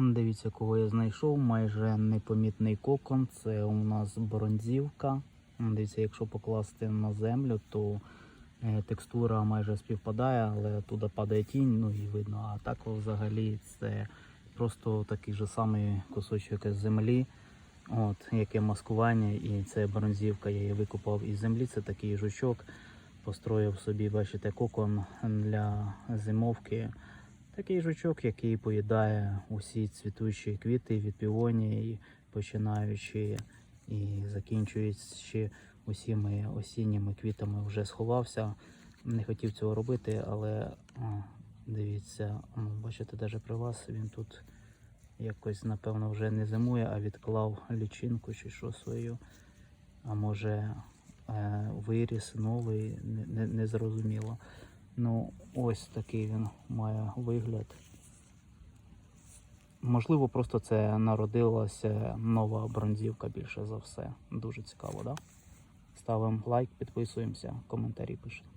Дивіться, кого я знайшов. Майже непомітний кокон. Це у нас бронзівка. Дивіться, якщо покласти на землю, то е, текстура майже співпадає, але туди падає тінь, ну і видно. А так взагалі це просто такий же самий кусочок із землі. От, яке маскування, і це бронзівка, я її викопав із землі, це такий жучок. Построїв собі, бачите, кокон для зимовки. Такий жучок, який поїдає усі цвітучі квіти від півонії, починаючи і закінчуючи усіми осінніми квітами, вже сховався. Не хотів цього робити, але дивіться, ну, бачите, навіть при вас він тут якось, напевно, вже не зимує, а відклав лічинку чи що свою. А може е, виріс новий, не, не, не зрозуміло. Ну, ось такий він має вигляд. Можливо, просто це народилася нова бронзівка більше за все. Дуже цікаво, да? Ставимо лайк, підписуємося, коментарі пишемо.